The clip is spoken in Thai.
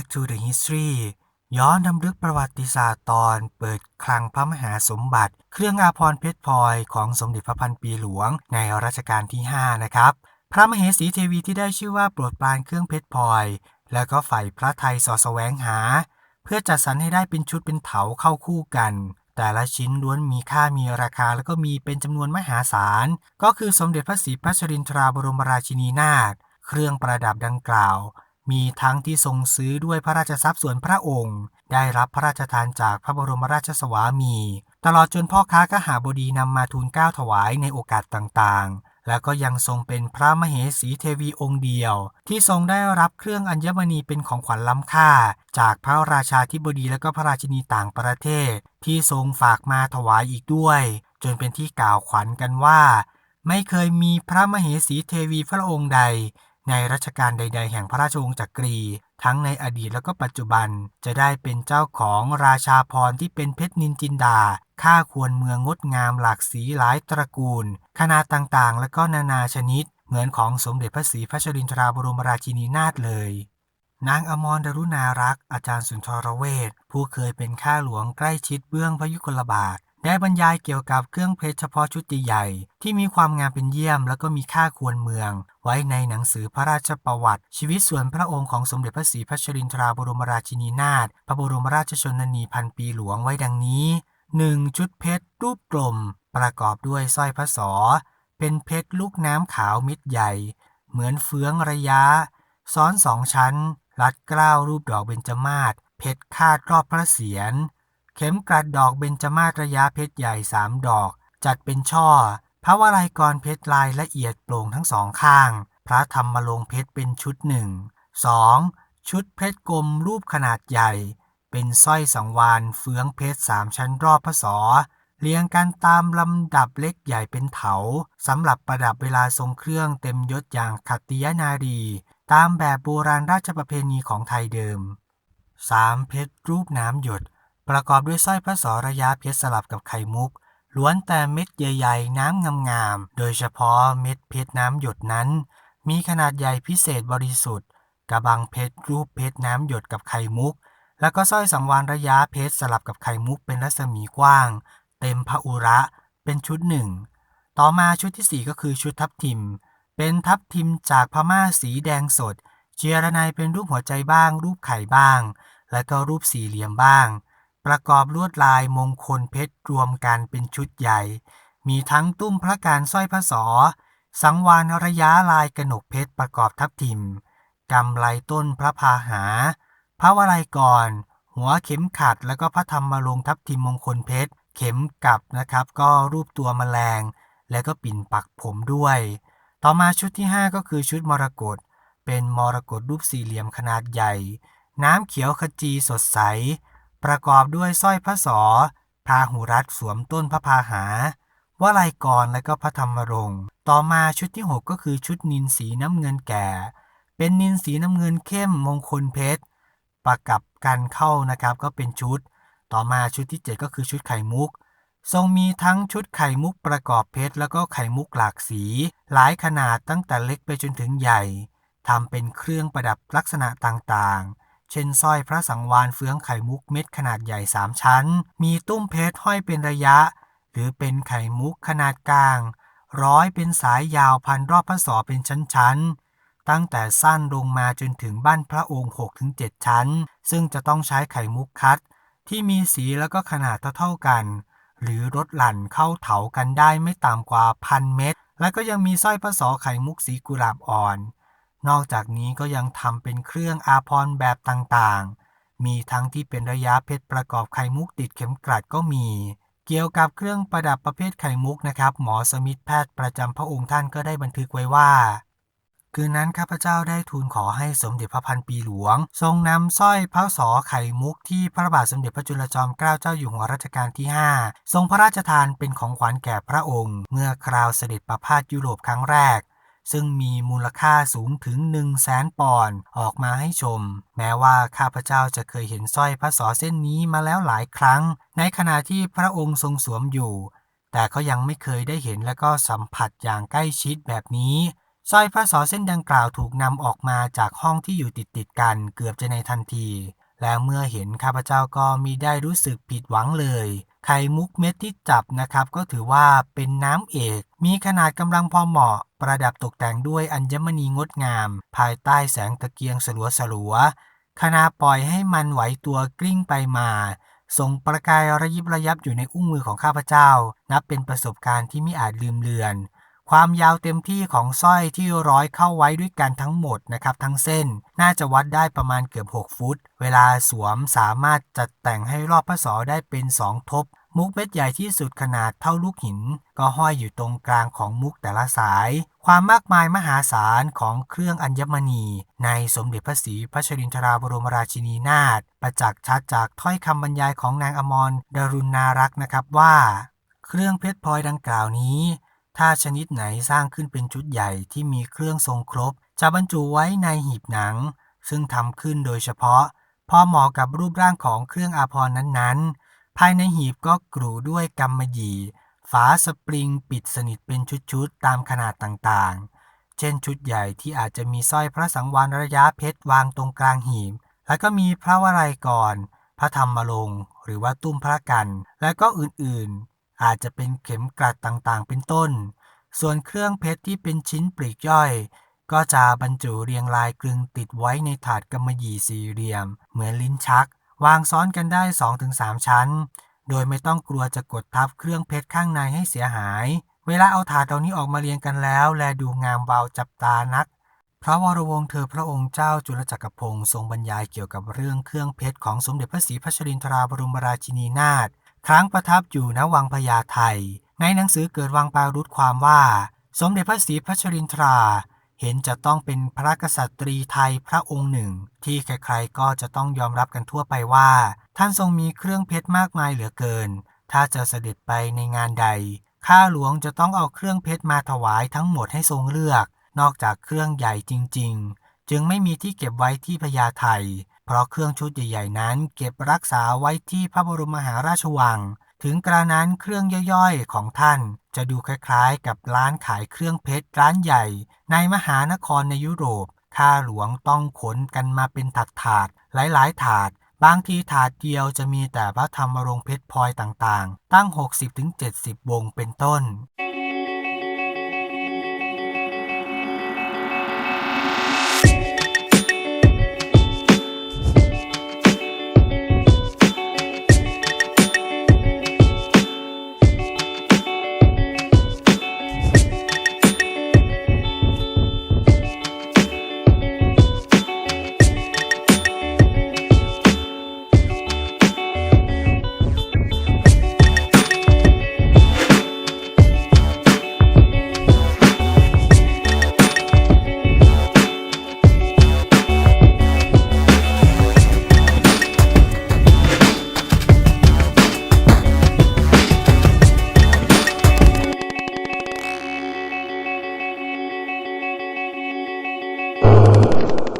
Back to the History ย้อนดำลึกประวัติศาสตร์ตอนเปิดคลังพระมหาสมบัติ เครื่องอาภรณ์เพชรพลอยของสมเด็จพระพันปีหลวงในรัชกาลที่ 5 นะครับ พระมเหสีเทวีที่ได้ชื่อว่าโปรดปรานเครื่องเพชรพลอย แล้วก็ฝ่ายพระไทยสอแสวงหา เพื่อจัดสรรให้ได้เป็นชุดเป็นเถาเข้าคู่กัน แต่ละชิ้นล้วนมีค่ามีราคาแล้วก็มีเป็นจำนวนมหาศาล ก็คือสมเด็จพระศรีพัชรินทราบรมราชินีนาถเครื่องประดับดังกล่าว มีทั้งที่ทรงซื้อด้วยพระราชทรัพย์ส่วนพระองค์ ได้รับพระราชทานจากพระบรมราชสวามี ตลอดจนพ่อค้าก็หาบดีนำมาทูลเกล้าถวายในโอกาสต่างๆ แล้วก็ยังทรงเป็นพระมเหสีเทวีองค์เดียว ที่ทรงได้รับเครื่องอัญมณีเป็นของขวัญล้ำค่า จากพระราชาธิบดีและก็พระราชินีต่างประเทศ ที่ทรงฝากมาถวายอีกด้วย จนเป็นที่กล่าวขวัญกันว่า ไม่เคยมีพระมเหสีเทวีพระองค์ใด ในรัชกาลใด ๆ แห่งพระราชวงศ์จักรี ทั้งในอดีตและก็ปัจจุบัน จะได้เป็นเจ้าของราชาพรที่เป็นเพชรนินจินดาค่าควรเมืองงดงามหลากสีหลายตระกูล ขนาดต่างๆ และก็นานาชนิด เหมือนของสมเด็จพระศรีพัชรินทราบรมราชินีนาถเลยนางอมรดรุณารักษ์อาจารย์สุนทรเวชผู้เคยเป็นข้าหลวงใกล้ชิดเบื้องพระยุคลบาท ได้บรรยายเกี่ยวกับเครื่องเพชรเฉพาะชุดใหญ่ที่มีความงามเป็นเยี่ยม แล้วก็มีค่าควรเมือง ไว้ในหนังสือพระราชประวัติ ชีวิตส่วนพระองค์ของสมเด็จพระศรีพัชรินทราบรมราชินีนาถพระบรมราชชนนีพันปีหลวงไว้ดังนี้ 1. ชุดเพชรรูปกลม ประกอบด้วยสร้อยพระศอเป็นเพชรลูกน้ำขาวมิดใหญ่ เหมือนเฟืองระยะ ซ้อนสองชั้น รัดเกล้ารูปดอกเบญจมาศเพชรคาดรอบพระเศียร เข็มกลัดดอกเบญจมาศระยะเพชรใหญ่สามดอก จัดเป็นช่อ พระวลัยกรเพชรลายละเอียดโปร่งทั้งสองข้าง พระธรรมลงเพชรเป็นชุดหนึ่ง 2. ชุดเพชรกลมรูปขนาดใหญ่ เป็นสร้อยสังวานเฟืองเพชรสามชั้นรอบพระศอเรียงกันตามลำดับเล็กใหญ่เป็นเถาสำหรับประดับเวลาทรงเครื่องเต็มยศอย่างขัตติยนารี ตามแบบโบราณราชประเพณีของไทยเดิม 3. เพชรรูปน้ำหยด ประกอบด้วยสร้อยพระศอระยะเพชรสลับกับไข่มุก ล้วนแต่เม็ดใหญ่ๆ น้ำงามๆ โดยเฉพาะเม็ดเพชรน้ำหยดนั้น มีขนาดใหญ่พิเศษบริสุทธิ์ กระบังเพชรรูปเพชรน้ำหยดกับไข่มุก แล้วก็สร้อยสังวานระยะเพชรสลับกับไข่มุกเป็นรัศมีกว้าง เต็มพระอุระเป็นชุดหนึ่ง ต่อมาชุดที่ 4 ก็คือชุดทับทิม เป็นทับทิมจากพม่าสีแดงสด เจียระนายเป็นรูปหัวใจบ้าง รูปไข่บ้าง และก็รูปสี่เหลี่ยมบ้าง ประกอบลวดลายมงคลเพชรรวมกันเป็นชุดใหญ่ มีทั้งตุ้มพระการสร้อยพระศอสังวานระยะลายกระหนกเพชรประกอบทับทิมกำไลต้นพระพาหา พระวลัยกรหัวเข็มขัดแล้วก็พระธรรมลงทับทิมมงคลเพชร เข็มกับนะครับ ก็รูปตัวแมลง และก็ปิ่นปักผมด้วย ต่อมาชุดที่ 5 ก็คือชุดมรกตเป็นมรกตรูปสี่เหลี่ยมขนาดใหญ่ น้ำเขียวขจีสดใส ประกอบด้วยสร้อยพระศอพาหุรัตสวมต้นพระพาหาวลัยกรและก็พระธรรมรงค์ต่อมาชุดที่ 6 ก็คือชุดนินสีน้ำเงินแก่ เป็นนินสีน้ำเงินเข้มมงคลเพชร ประกับกันเข้านะครับก็เป็นชุด ต่อมาชุดที่ 7 ก็คือชุดไข่มุก ทรงมีทั้งชุดไข่มุกประกอบเพชร แล้วก็ไข่มุกหลากสี หลายขนาดตั้งแต่เล็กไปจนถึงใหญ่ทำเป็นเครื่องประดับลักษณะต่าง เช่นสร้อยพระสังวานเฟืองไข่มุกเม็ดขนาดใหญ่สามชั้น มีตุ้มเพชรห้อยเป็นระยะ หรือเป็นไข่มุกขนาดกลาง ร้อยเป็นสายยาวพันรอบพระศอเป็นชั้นๆ ตั้งแต่สั้นลงมาจนถึงบ้านพระองค์ 6-7 ชั้น ซึ่งจะต้องใช้ไข่มุกคัด ที่มีสีแล้วก็ขนาดเท่าๆกัน หรือลดหลั่นเข้าเถากันได้ไม่ต่ำกว่าพันเม็ดและก็ยังมีสร้อยพระศอไข่มุกสีกุหลาบอ่อน นอกจากนี้ก็ยังทำเป็นเครื่องอาภรแบบต่างๆ มีทั้งที่เป็นระยะเพชรประกอบไข่มุกติดเข็มกลัดก็มี เกี่ยวกับเครื่องประดับประเภทไข่มุกนะครับ หมอสมิธแพทย์ประจำพระองค์ท่านก็ได้บันทึกไว้ว่าคืนนั้นข้าพเจ้าได้ทูลขอให้สมเด็จพระพันปีหลวง ทรงนำสร้อยพระศอไข่มุกที่พระบาทสมเด็จพระจุลจอมเกล้าเจ้าอยู่หัวรัชกาลที่ 5 ทรงพระราชทานเป็นของขวัญแก่พระองค์ เมื่อคราวเสด็จประพาสยุโรปครั้งแรก ซึ่งมีมูลค่าสูงถึง 1 0 0 0 0แสนปอนด์ออกมาให้ชม แม้ว่าข้าพเจ้าจะเคยเห็นสร้อยพระศอเส้นนี้มาแล้วหลายครั้ง ในขณะที่พระองค์ทรงสวมอยู่ แต่ก็ยังไม่เคยได้เห็นและก็สัมผัสอย่างใกล้ชิดแบบนี้สร้อยพระสอเส้นดังกล่าวถูกนำออกมาจากห้องที่อยู่ติดติดกันเกือบจะในทันที และเมื่อเห็นข้าพเจ้าก็มีได้รู้สึกผิดหวังเลย ไข่มุกเม็ดที่จับนะครับ ก็ถือว่าเป็นน้ำเอก มีขนาดกำลังพอเหมาะ ประดับตกแต่งด้วยอัญมณีงดงาม ภายใต้แสงตะเกียงสลัวสลัวๆขณะปล่อยให้มันไหวตัวกลิ้งไปมาส่งประกายระยิบระยับอยู่ในอุ้งมือของข้าพเจ้า นับเป็นประสบการณ์ที่ไม่อาจลืมเลือน ความยาวเต็มที่ของสร้อยที่ร้อยเข้าไว้ด้วยกันทั้งหมดนะครับทั้งเส้น น่าจะวัดได้ประมาณเกือบ 6 ฟุต เวลาสวมสามารถจัดแต่งให้รอบพระศอได้เป็น 2 ทบ มุกเม็ดใหญ่ที่สุดขนาดเท่าลูกหิน ก็ห้อยอยู่ตรงกลางของมุกแต่ละสาย ความมากมายมหาศาลของเครื่องอัญมณี ในสมเด็จพระศรีพัชรินทราบรมราชินีนาถประจักษ์ชัดจากถ้อยคำบรรยายของนางอมรดารุณนารักษ์นะครับว่า เครื่องเพชรพลอยดังกล่าวนี้ ถ้าชนิดไหนสร้างขึ้นเป็นชุดใหญ่ที่มีเครื่องทรงครบ จะบรรจุไว้ในหีบหนัง ซึ่งทำขึ้นโดยเฉพาะ พอเหมาะกับรูปร่างของเครื่องอาภรณ์นั้นๆ ภายในหีบก็กรูด้วยกำมะหยี่ ฝาสปริงปิดสนิทเป็นชุดๆ ตามขนาดต่างๆ เช่นชุดใหญ่ที่อาจจะมีสร้อยพระสังวรระยะเพชรวางตรงกลางหีบ แล้วก็มีพระวรัยก่อน พระธรรมรงหรือว่าตุ้มพระกัน และก็อื่นๆ อาจจะเป็นเข็มกลัดต่างๆ เป็นต้น ส่วนเครื่องเพชรที่เป็นชิ้นปลีกย่อย ก็จะบรรจุเรียงรายกลึงติดไว้ในถาดกำมะหยี่สี่เหลี่ยม เหมือนลิ้นชัก วางซ้อนกันได้ 2-3 ชั้น โดยไม่ต้องกลัวจะกดทับเครื่องเพชรข้างในให้เสียหาย เวลาเอาถาดเหล่านี้ออกมาเรียงกันแล้ว แลดูงามวาวจับตานักพระวรวงศ์เธอพระองค์เจ้าจุลจักรพงศ์ทรงบรรยายเกี่ยวกับเรื่องเครื่องเพชรของสมเด็จพระศรีพัชรินทราบรมราชินีนาถ ครั้งประทับอยู่ณวังพญาไทในหนังสือเกิดวังปารุษความว่า สมเด็จพระศรีพัชรินทรา เห็นจะต้องเป็นพระกษัตริย์ไทยพระองค์หนึ่ง ที่ใครๆก็จะต้องยอมรับกันทั่วไปว่า ท่านทรงมีเครื่องเพชรมากมายเหลือเกิน ถ้าจะเสด็จไปในงานใด ข้าหลวงจะต้องเอาเครื่องเพชรมาถวายทั้งหมดให้ทรงเลือก นอกจากเครื่องใหญ่จริง ๆ จึงไม่มีที่เก็บไว้ที่พญาไท เพราะเครื่องชุดใหญ่ๆนั้น เก็บรักษาไว้ที่พระบรมมหาราชวัง ถึงกระนั้นเครื่องย่อยๆของท่าน จะดูคล้ายๆ กับร้านขายเครื่องเพชรร้านใหญ่ ในมหานครในยุโรปข้าหลวงต้องขนกันมาเป็นถาดถาดหลายๆถาด บางทีถาดเดียวจะมีแต่พระธรรมรงเพชรพลอยต่างๆ ตั้ง 60-70 วงเป็นต้น